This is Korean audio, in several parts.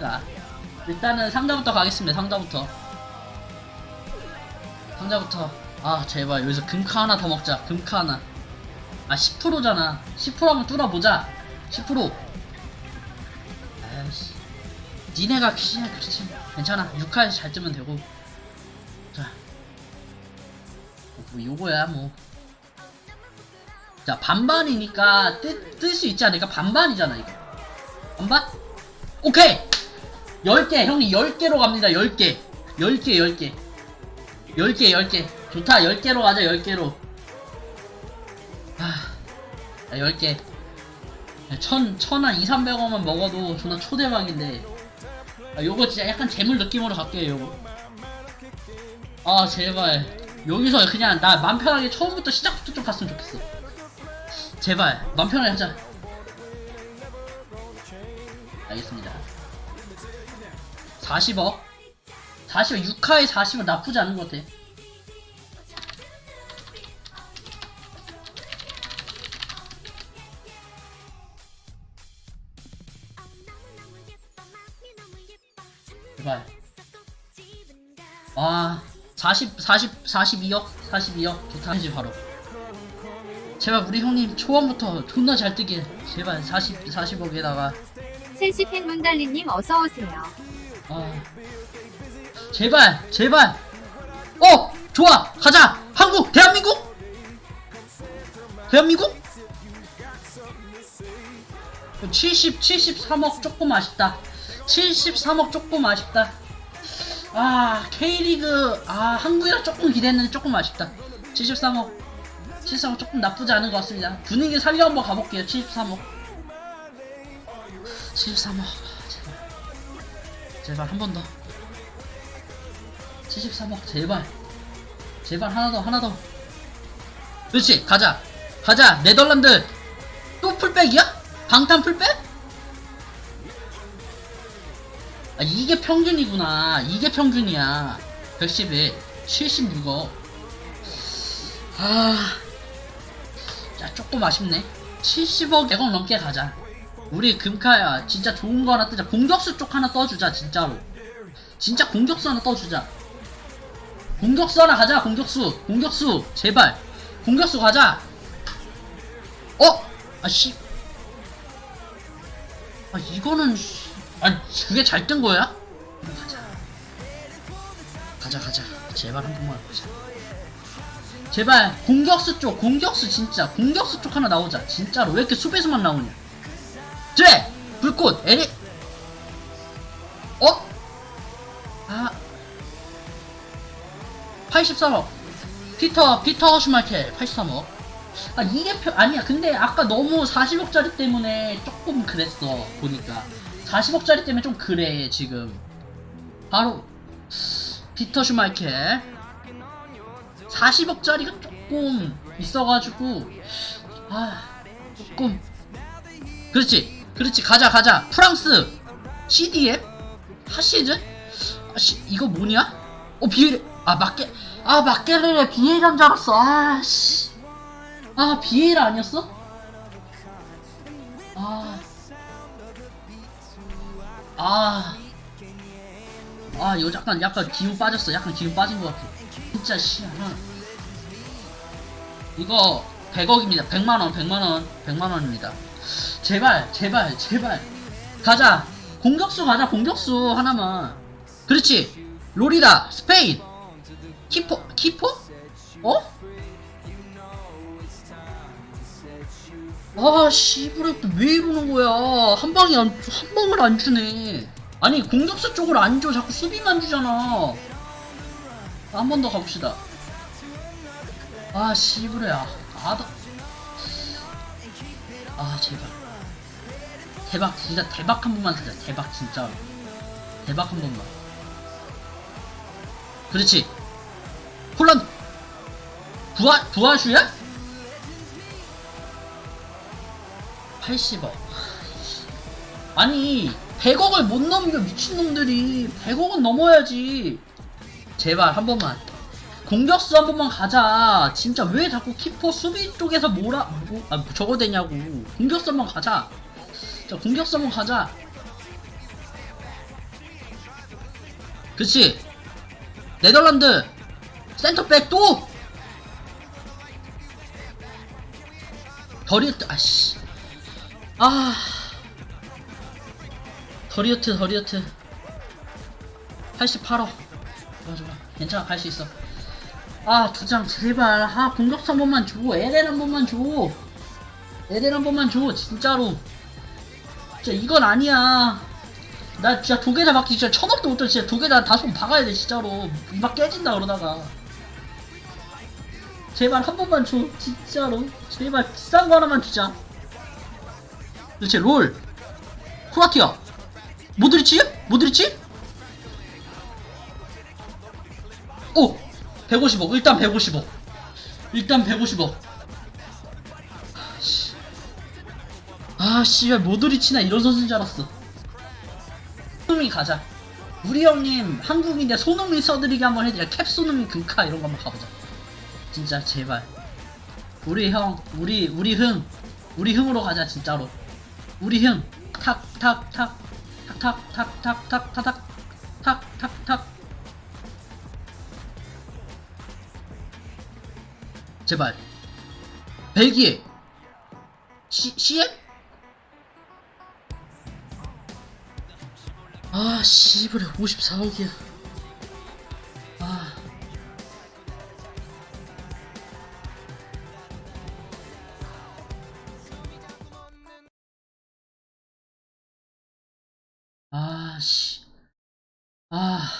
자, 일단은 상자부터 가겠습니다. 상자부터. 상자부터. 아, 제발 여기서 금카 하나 더 먹자. 금카 하나. 아, 10%잖아. 10% 한번 뚫어보자. 10%. 아이씨. 니네가 그냥 그렇지. 괜찮아. 6카에서 잘 뜨면 되고. 자. 뭐 요거야 뭐. 자, 반반이니까 뜰 수 있지 않을까? 반반이잖아, 이거. 반반? 오케이! 10개, 형님 10개로 갑니다, 10개. 10개, 10개. 10개, 10개. 좋다, 10개로 가자, 10개로. 아, 10개. 천, 천한 2, 300원만 먹어도 존나 초대박인데. 아, 요거 진짜 약간 재물 느낌으로 갈게요, 요거. 아, 제발. 여기서 그냥 나 맘 편하게 처음부터 시작부터 좀 갔으면 좋겠어. 제발, 맘 편하게 하자. 40억? 40억, 6화에 40억 나쁘지 않은 것 같아. 제발. 와, 40, 40, 42억? 42억? 좋다. 해지 바로. 제발 우리 형님 초반부터 존나 잘 뜨게. 제발 40, 40억에다가. 첼시 팬 문달리님 어서 오세요. 아. 제발, 제발. 어, 좋아, 가자. 한국, 대한민국. 대한민국? 70, 73억 조금 아쉽다. 73억 조금 아쉽다. 아, K리그, 아, 한국이라 조금 기대했는데 조금 아쉽다. 73억. 73억 조금 나쁘지 않은 것 같습니다. 분위기 살려 한번 가볼게요. 73억. 73억. 제발. 한 번 더. 73억 제발. 제발 하나 더 하나 더. 그렇지 가자 가자 네덜란드 또 풀백이야? 방탄 풀백? 아 이게 평균이구나 이게 평균이야 110에 76억 아, 자 조금 아쉽네 70억 100억 넘게 가자 우리 금카야 진짜 좋은 거 하나 뜨자. 공격수 쪽 하나 떠주자 진짜로. 진짜 공격수 하나 떠주자. 공격수 하나 가자 공격수. 공격수 제발. 공격수 가자. 어? 아씨. 아 이거는 씨- 아 그게 잘 뜬 거야? 가자. 가자 가자. 제발 한 번만 가자. 제발 공격수 쪽 공격수 진짜. 공격수 쪽 하나 나오자. 진짜로. 왜 이렇게 수비수만 나오냐 쟤 불꽃 에리 어? 아. 83억. 피터 피터 슈마켈 83억. 아 이게 표 아니야. 근데 아까 너무 40억짜리 때문에 조금 그랬어 보니까. 40억짜리 때문에 좀 그래 지금. 바로 피터 슈마켈. 40억짜리가 조금 있어가지고 아 조금. 그렇지 그렇지 가자 가자 프랑스 CDF 하시즈 아, 씨, 이거 뭐냐 어 비에르 아 마케 아 마케르레 비에라인 줄 알았어 아씨 아 비에라 아니었어 아 아, 아, 이거 약간, 약간 기운 빠졌어. 약간 기운 빠진 것 같아. 진짜, 씨, 하나. 이거, 100억입니다. 100만원, 100만원, 100만원입니다. 제발, 제발, 제발. 가자. 공격수 가자, 공격수 하나만. 그렇지. 로리다, 스페인. 키퍼, 키퍼? 어? 아, 씨부레 또왜 이러는 거야? 한 방에 안, 한 방을 안 주네. 아니, 공격수 쪽을 안 줘. 자꾸 수비만 주잖아. 한 번 더 가봅시다. 아, 씨부레야. 아, 나. 아, 제발. 대박, 진짜 대박 한 번만 쓰자. 대박, 진짜로. 대박 한 번만. 그렇지. 홀란드. 부하, 부하슈야? 80억. 아니, 100억을 못 넘겨, 미친놈들이. 100억은 넘어야지. 제발, 한 번만. 공격수 한 번만 가자. 진짜 왜 자꾸 키퍼 수비 쪽에서 뭐라, 뭐, 아, 저거 되냐고. 공격수 한 번 가자. 자, 번 가자. 그치 네덜란드 센터백 또! 더리우트 아씨. 아. 더리우트 더리우트. 88억. 좋아 좋아. 괜찮아 갈 수 있어. 아 두장 제발. 아 공격수 한 번만 줘. LL 한 번만 줘. LL 한 번만 줘 진짜로 진짜 이건 아니야. 나 진짜 두 개나 받기 진짜 천억도 못해. 진짜 두 개나 다섯 번 박아야 돼 진짜로. 이막 깨진다 그러다가. 제발 한 번만 줘 진짜로. 제발 비싼 거 하나만 주자. 도대체 롤. 크로아티아 모드리치? 모드리치? 오! 150억 일단 150억 일단 150 아 씨발 모드리치나 이런 선수인 줄 알았어. 손흥민 가자. 우리 형님 한국인데 손흥민 써드리게 한번 해드려. 캡 손흥민 금카 이런 거 한번 가보자. 진짜 제발. 우리 형 우리 우리 흥 우리 흥으로 가자 진짜로. 우리 흥 탁 탁 탁 탁 탁 탁 탁 탁 탁 탁탁탁탁탁 제발. 벨기에. 시, 시에? 아 씨부레 54억이야. 아. 아씨. 아.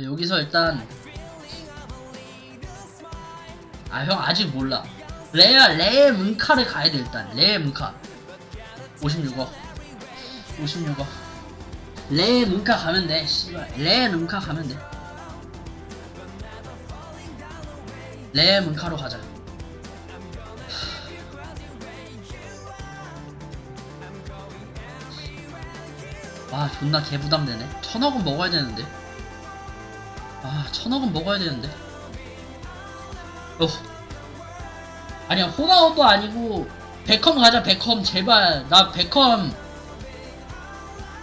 여기서 일단. 아 형 아직 몰라 레아 레 문카를 가야 돼 일단. 레 문카. 56억. 56억. 레 문카 가면 돼 씨발. 레 문카 가면 돼레 문카로 가자. 와 존나 개부담되네. 천억은 먹어야 되는데. 아 천억은 먹어야 되는데. 어 아니야 호나우도 아니고 베컴 가자 베컴. 제발 나 베컴.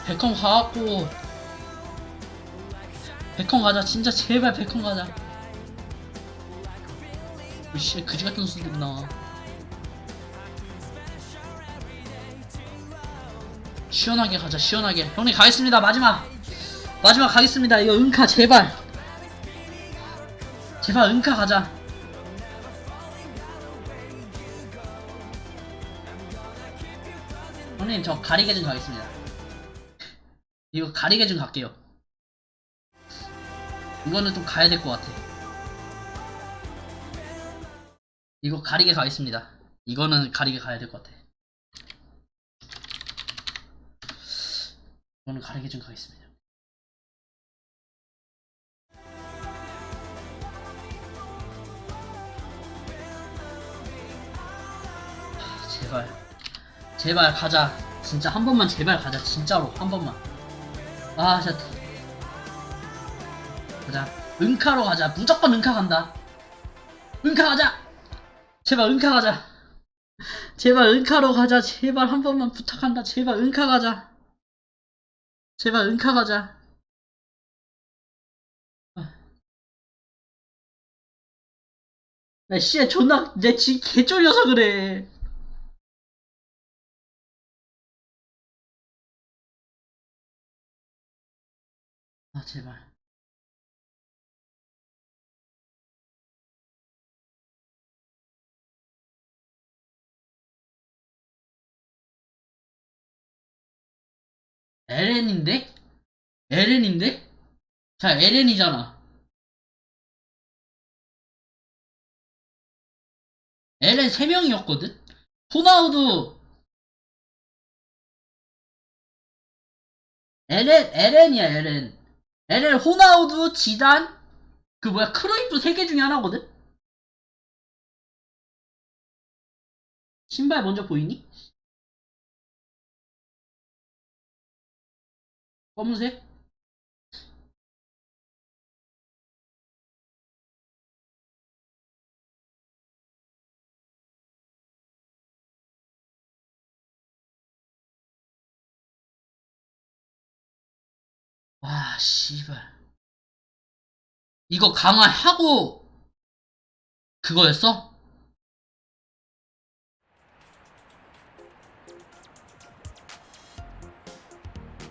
베컴 가갖고. 베컴 가자 진짜 제발 베컴 가자. 으씨 그지 같은 수들이 나와. 시원하게 가자 시원하게. 형님 가겠습니다. 마지막. 마지막 가겠습니다. 이거 은카 제발. 제발 은카 가자 형님 저 가리개 좀 가겠습니다. 이거 가리개 좀 갈게요. 이거는 좀 가야 될 것 같아. 이거 가리개 가겠습니다. 이거는 가리개 가야 될 것 같아. 이거는 가리개 좀 가겠습니다 제발 가자. 진짜 한 번만 제발 가자. 진짜로 한 번만. 아 진짜. 가자. 은카로 가자. 무조건 은카 간다. 은카 가자. 제발 은카 가자. 제발 은카로 가자. 제발 한 번만 부탁한다. 제발 은카 가자. 제발 은카 가자. 아. 나 씨야 존나 내 지금 개쫄려서 그래 제발 LN인데? LN인데? 자 LN이잖아 LN 3명이었거든? 호나우두 LN, LN이야 LN LN 호나우두 지단 그 뭐야 크로이프 3개 중에 하나거든? 신발 먼저 보이니? 검은색? 아, 씨발. 이거 강화하고, 그거였어?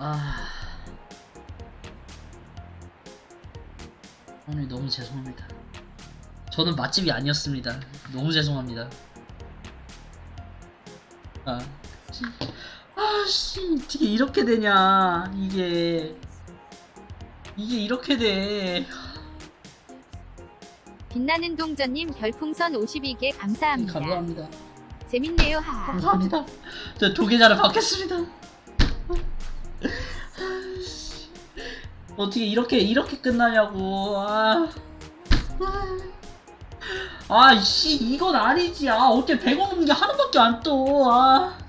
아. 오늘 너무 죄송합니다. 저는 맛집이 아니었습니다. 너무 죄송합니다. 아, 씨. 아, 씨, 어떻게 이렇게 되냐, 이게. 이게 이렇게 돼. 빛나는 동전님 별풍선 52개 감사합니다. 감사합니다. 재밌네요. 하하. 감사합니다. 저 도계자를 받겠습니다. 아이씨. 어떻게 이렇게 이렇게 끝나냐고. 아. 아, 씨, 이건 아니지. 아, 어떻게 100원 넘는 게 하나밖에 안 떠. 아.